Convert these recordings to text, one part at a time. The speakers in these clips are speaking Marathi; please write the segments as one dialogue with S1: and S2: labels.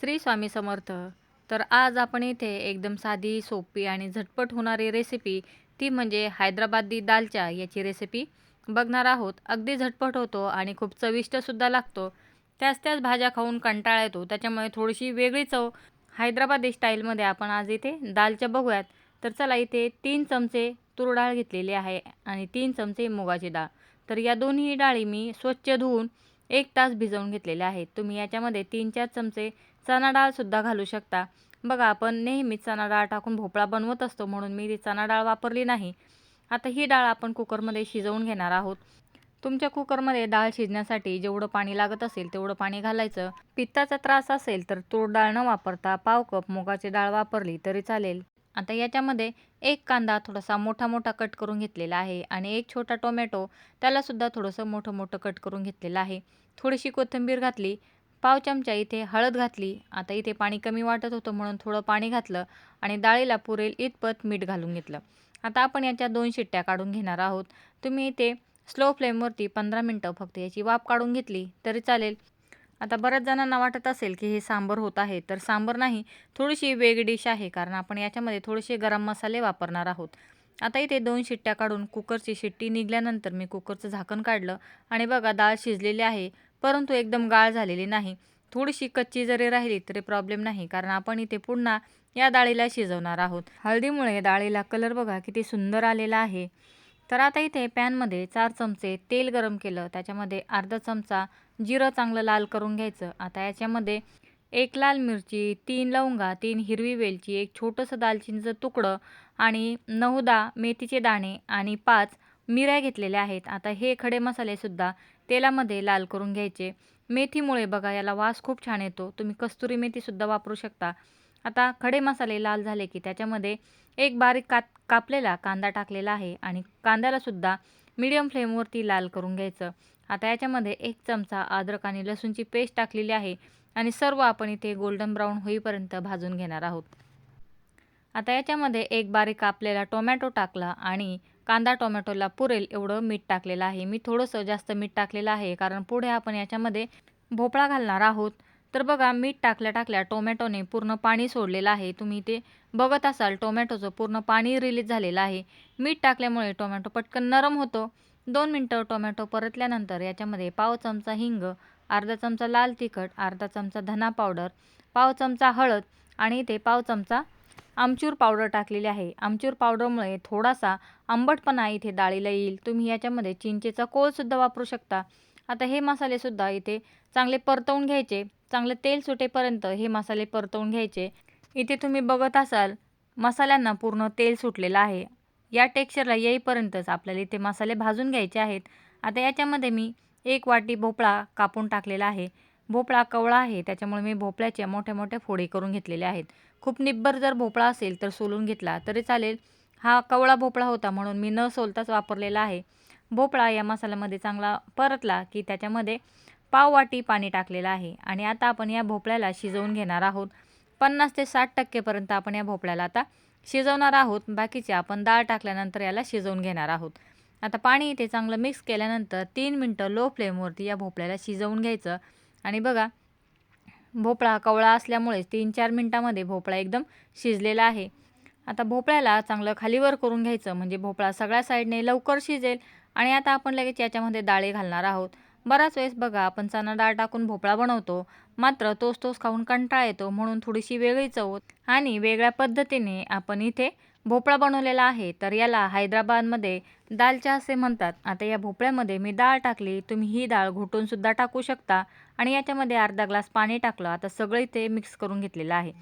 S1: श्री स्वामी समर्थ. तर आज आपण इथे एकदम साधी सोपी आणि झटपट होणारी रेसिपी ती म्हणजे हैदराबादी दालचा याची रेसिपी बघणार आहोत. अगदी झटपट होतो आणि खूप चविष्टसुद्धा लागतो. त्याच त्याच भाज्या खाऊन कंटाळा येतो. त्याच्यामुळे थोडीशी वेगळी चव हैदराबादी स्टाईलमध्ये आपण आज इथे दालच्या बघूयात. तर चला इथे तीन चमचे तूर डाळ घेतलेली आहे आणि तीन चमचे मुगाची डाळ. तर या दोन्ही डाळी मी स्वच्छ धुवून एक तास भिजवून घेतलेले आहेत. तुम्ही याच्यामध्ये तीन चार चमचे चणा डाळसुद्धा घालू शकता. बघा आपण नेहमीच चणा डाळ टाकून भोपळा बनवत असतो म्हणून मी ती चणा डाळ वापरली नाही. आता ही डाळ आपण कुकरमध्ये शिजवून घेणार आहोत. तुमच्या कुकरमध्ये डाळ शिजण्यासाठी जेवढं पाणी लागत असेल तेवढं पाणी घालायचं. पित्ताचा त्रास असेल तर तूर डाळ न वापरता पाव कप मुगाची डाळ वापरली तरी चालेल. आता याच्यामध्ये एक कांदा थोडासा मोठा मोठा कट करून घेतलेला आहे आणि एक छोटा टोमॅटो त्यालासुद्धा थोडंसं मोठं मोठं कट करून घेतलेलं आहे. थोडीशी कोथिंबीर घातली पाव चमचा इथे हळद घातली. आता इथे पाणी कमी वाटत होतं म्हणून थोडं पाणी घातलं आणि डाळीला पुरेल इतपत मीठ घालून घेतलं. आता आपण याच्या दोन शिट्ट्या काढून घेणार आहोत. तुम्ही इथे स्लो फ्लेमवरती पंधरा मिनटं फक्त याची वाफ काढून घेतली तरी चालेल. आता बऱ्याच जणांना वाटत असेल की हे सांबर होत आहे तर सांबर नाही थोडीशी वेगळी डिश आहे कारण आपण याच्यामध्ये थोडेसे गरम मसाले वापरणार आहोत. आता इथे दोन शिट्ट्या काढून कुकरची शिट्टी निघल्यानंतर मी कुकरचं झाकण काढलं आणि बघा डाळ शिजलेली आहे परंतु एकदम गाळ झालेली नाही. थोडीशी कच्ची जरी राहिली तरी प्रॉब्लेम नाही कारण आपण इथे पुन्हा या डाळीला शिजवणार आहोत. हळदीमुळे डाळीला कलर बघा किती सुंदर आलेला आहे. तर आता इथे पॅनमध्ये चार चमचे तेल गरम केलं त्याच्यामध्ये अर्धा चमचा जिरं चांगलं लाल करून घ्यायचं. आता याच्यामध्ये एक लाल मिरची तीन लवंगा तीन हिरवी वेलची एक छोटंसं दालचिनीचं तुकडं आणि नऊ दहा मेथीचे दाणे आणि पाच मिऱ्या घेतलेल्या आहेत. आता हे खडे मसालेसुद्धा तेलामध्ये लाल करून घ्यायचे. मेथीमुळे बघा याला वास खूप छान येतो. तुम्ही कस्तुरी मेथीसुद्धा वापरू शकता. आता खडे मसाले लाल झाले की त्याच्यामध्ये एक बारीक कात कापलेला कांदा टाकलेला आहे आणि कांद्यालासुद्धा मीडियम फ्लेमवरती लाल करून घ्यायचं. आता याच्यामध्ये एक चमचा अद्रक आणि लसूणची पेस्ट टाकलेली आहे आणि सर्व आपण इथे गोल्डन ब्राऊन होईपर्यंत भाजून घेणार आहोत. आता याच्यामध्ये एक बारीक कापलेला टोमॅटो टाकला आणि कांदा टोमॅटोला पुरेल एवढं मीठ टाकलेलं आहे. मी थोडंसं जास्त मीठ टाकलेलं आहे कारण पुढे आपण याच्यामध्ये भोपळा घालणार आहोत. तर बघा मीठ टाकल्या टाकल्या टोमॅटोने पूर्ण पाणी सोडलेलं आहे. तुम्ही ते बघत असाल टोमॅटोचं पूर्ण पाणी रिलीज झालेलं आहे. मीठ टाकल्यामुळे टोमॅटो पटकन नरम होतो. दोन मिनटं टोमॅटो परतल्यानंतर याच्यामध्ये पाव चमचा हिंग अर्धा चमचा लाल तिखट अर्धा चमचा धना पावडर पाव चमचा हळद आणि इथे पाव चमचा आमचूर पावडर टाकलेली आहे. आमचूर पावडरमुळे थोडासा आंबटपणा इथे डाळीला येईल. तुम्ही याच्यामध्ये चिंचेचा कोळसुद्धा वापरू शकता. आता हे मसालेसुद्धा इथे चांगले परतवून घ्यायचे. चांगलं तेल सुटेपर्यंत हे मसाले परतवून घ्यायचे. इथे तुम्ही बघत असाल मसाल्यांना पूर्ण तेल सुटलेलं आहे. या टेक्स्चरला येईपर्यंतच आपल्याला इथे मसाले भाजून घ्यायचे आहेत. आता याच्यामध्ये मी एक वाटी भोपळा कापून टाकलेला आहे. भोपळा कवळा आहे त्याच्यामुळे मी भोपळ्याचे मोठे मोठे फोडे करून घेतलेले आहेत. खूप निब्बर जर भोपळा असेल तर सोलून घेतला तरी चालेल. हा कवळा भोपळा होता म्हणून मी न सोलताच वापरलेला आहे. भोपळा या मसाल्यामध्ये चांगला परतला की त्याच्यामध्ये पाववाटी पाणी टाकलेलं आहे. आणि आता आपण या भोपळ्याला शिजवून घेणार आहोत. पन्नास ते साठ टक्केपर्यंत आपण या भोपळ्याला आता शिजवणार आहोत. बाकीचे आपण डाळ टाकल्यानंतर याला शिजवून घेणार आहोत. आता पाणी इथे चांगलं मिक्स केल्यानंतर तीन मिनटं लो फ्लेमवरती या भोपळ्याला शिजवून घ्यायचं. आणि बघा भोपळा कवळा असल्यामुळे तीन चार मिनटामध्ये भोपळा एकदम शिजलेला आहे. आता भोपळ्याला चांगलं खालीवर करून घ्यायचं. म्हणजे भोपळा सगळ्या साईडने लवकर शिजेल. आणि आता आपण लगेच याच्यामध्ये डाळे घालणार आहोत. बराच वेळेस बघा आपण चणा डाळ टाकून भोपळा बनवतो मात्र तोच तोच खाऊन कंटाळा येतो म्हणून थोडीशी वेगळी चव. आणि वेगळ्या पद्धतीने आपण इथे भोपळा बनवलेला आहे तर याला हैदराबादमध्ये दालचा असे म्हणतात. आता या भोपळ्यामध्ये मी डाळ टाकली तुम्ही ही डाळ घोटूनसुद्धा टाकू शकता. आणि याच्यामध्ये अर्धा ग्लास पाणी टाकलं आता सगळं इथे मिक्स करून घेतलेलं आहे.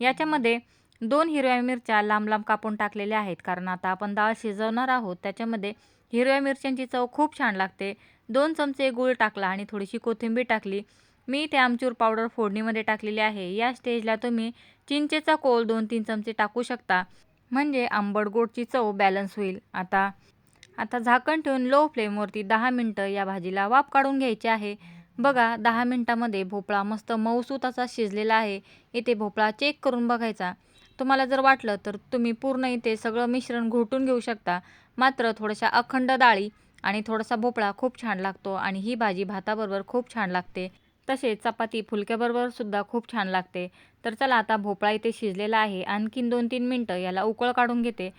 S1: याच्यामध्ये दोन हिरव्या मिरच्या लांब लांब कापून टाकलेल्या आहेत कारण आता आपण डाळ शिजवणार आहोत त्याच्यामध्ये हिरव्या मिरच्यांची चव खूप छान लागते. दोन चमचे गूळ टाकला आणि थोडीशी कोथिंबीर टाकली. मी ते आमचूर पावडर फोडणीमध्ये टाकलेली आहे. या स्टेजला तुम्ही चिंचेचा कोल दोन तीन चमचे टाकू शकता. म्हणजे आंबट गोडची चव बॅलन्स होईल. आता आता झाकण ठेवून लो फ्लेमवरती दहा मिनटं या भाजीला वाफ काढून घ्यायची आहे. बघा दहा मिनटामध्ये भोपळा मस्त मऊसूत असा शिजलेला आहे. इथे भोपळा चेक करून बघायचा. तुम्हाला जर वाटलं तर तुम्ही पूर्ण इथे सगळं मिश्रण घोटून घेऊ शकता. मात्र थोड्याशा अखंड डाळी आणि थोडासा भोपळा खूप छान लागतो आणि ही भाजी भाताबरोबर खूप छान लागते. तसेच चपाती फुलक्याबरोबर सुद्धा खूप छान लागते. तर चला आता भोपळा इथे शिजलेला आहे. आणखीन दोन तीन मिनटं याला उकळ काढून घेते.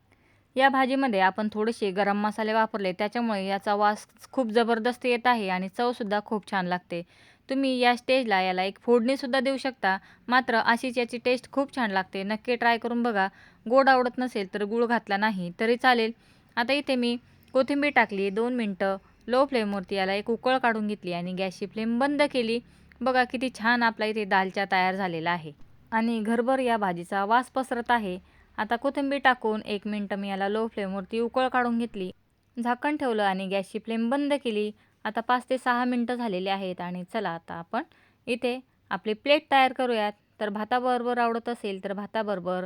S1: या भाजीमध्ये आपण थोडेसे गरम मसाले वापरले. त्याच्यामुळे याचा वास खूप जबरदस्त येत आहे आणि चवसुद्धा खूप छान लागते. तुम्ही या स्टेजला याला एक फोडणीसुद्धा देऊ शकता. मात्र अशीच याची टेस्ट खूप छान लागते. नक्की ट्राय करून बघा. गोड आवडत नसेल तर गूळ घातला नाही तरी चालेल. आता इथे मी कोथिंबीर टाकली दोन मिनटं. लो फ्लेमवरती याला एक उकळ काढून घेतली आणि गॅसची फ्लेम बंद केली. बघा किती छान आपला इथे दालचा तयार झालेला आहे. आणि घरभर या भाजीचा वास पसरत आहे. आता कोथिंबीर टाकून एक मिनटं मी याला लो फ्लेमवरती उकळ काढून घेतली. झाकण ठेवलं आणि गॅसची फ्लेम बंद केली. आता पाच ते सहा मिनटं झालेली आहेत आणि चला आता आपण इथे आपली प्लेट तयार करूयात. तर भाताबरोबर आवडत असेल तर भाताबरोबर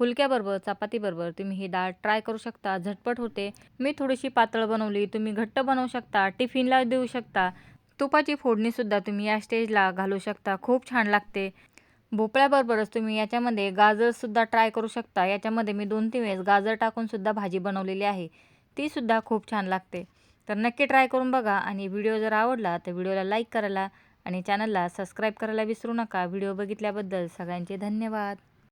S1: फुलक्याबरोबर चपातीबरोबर तुम्ही ही डाळ ट्राय करू शकता झटपट होते. मी थोडीशी पातळ बनवली तुम्ही घट्ट बनवू शकता टिफिनला देऊ शकता. तुपाची फोडणीसुद्धा तुम्ही या स्टेजला घालू शकता खूप छान लागते. भोपळ्याबरोबरच तुम्ही याच्यामध्ये गाजरसुद्धा ट्राय करू शकता. याच्यामध्ये मी दोन तीन वेळेस गाजर टाकूनसुद्धा भाजी बनवलेली आहे. तीसुद्धा खूप छान लागते. तर नक्की ट्राय करून बघा आणि व्हिडिओ जर आवडला तर व्हिडिओला लाईक करायला आणि चॅनलला सबस्क्राईब करायला विसरू नका. व्हिडिओ बघितल्याबद्दल सगळ्यांचे धन्यवाद.